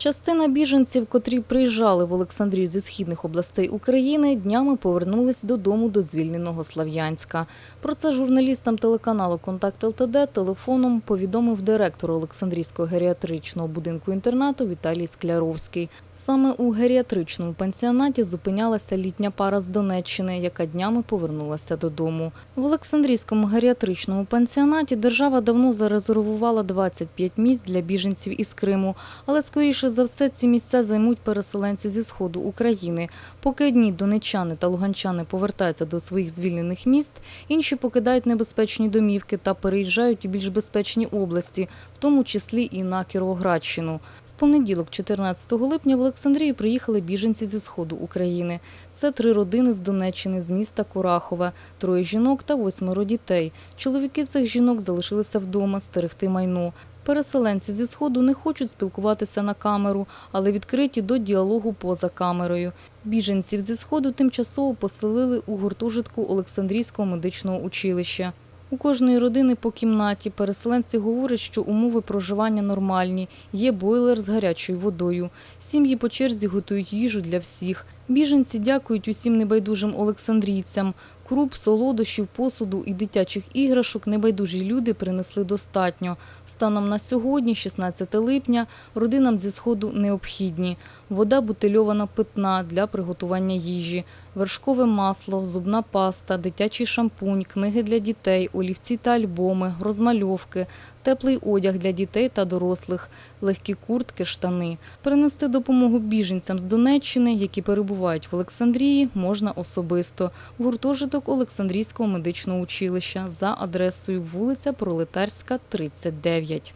Частина біженців, котрі приїжджали в Олександрію зі східних областей України, днями повернулись додому до звільненого Слав'янська. Про це журналістам телеканалу «Контакт ЛТД» телефоном повідомив директор Олександрійського геріатричного будинку-інтернату Віталій Скляровський. Саме у геріатричному пансіонаті зупинялася літня пара з Донеччини, яка днями повернулася додому. В Олександрійському геріатричному пансіонаті держава давно зарезервувала 25 місць для біженців із Криму, але скоріше за все ці місця займуть переселенці зі сходу України. Поки одні донечани та луганчани повертаються до своїх звільнених міст, інші покидають небезпечні домівки та переїжджають у більш безпечні області, в тому числі і на Кіровоградщину. Понеділок, 14 липня, в Олександрію приїхали біженці зі сходу України. Це три родини з Донеччини, з міста Курахове, троє жінок та восьмеро дітей. Чоловіки цих жінок залишилися вдома стерегти майно. Переселенці зі сходу не хочуть спілкуватися на камеру, але відкриті до діалогу поза камерою. Біженців зі сходу тимчасово поселили у гуртожитку Олександрійського медичного училища. У кожної родини по кімнаті переселенці говорять, що умови проживання нормальні, є бойлер з гарячою водою. Сім'ї по черзі готують їжу для всіх. Біженці дякують усім небайдужим олександрійцям. Круп, солодощів, посуду і дитячих іграшок небайдужі люди принесли достатньо. Станом на сьогодні, 16 липня, родинам зі сходу необхідні вода бутильована питна для приготування їжі, вершкове масло, зубна паста, дитячий шампунь, книги для дітей, олівці та альбоми, розмальовки, теплий одяг для дітей та дорослих, легкі куртки, штани. Перенести допомогу біженцям з Донеччини, які перебувають в Олександрії, можна особисто. В гуртожиток Олександрійського медичного училища за адресою вулиця Пролетарська, 39.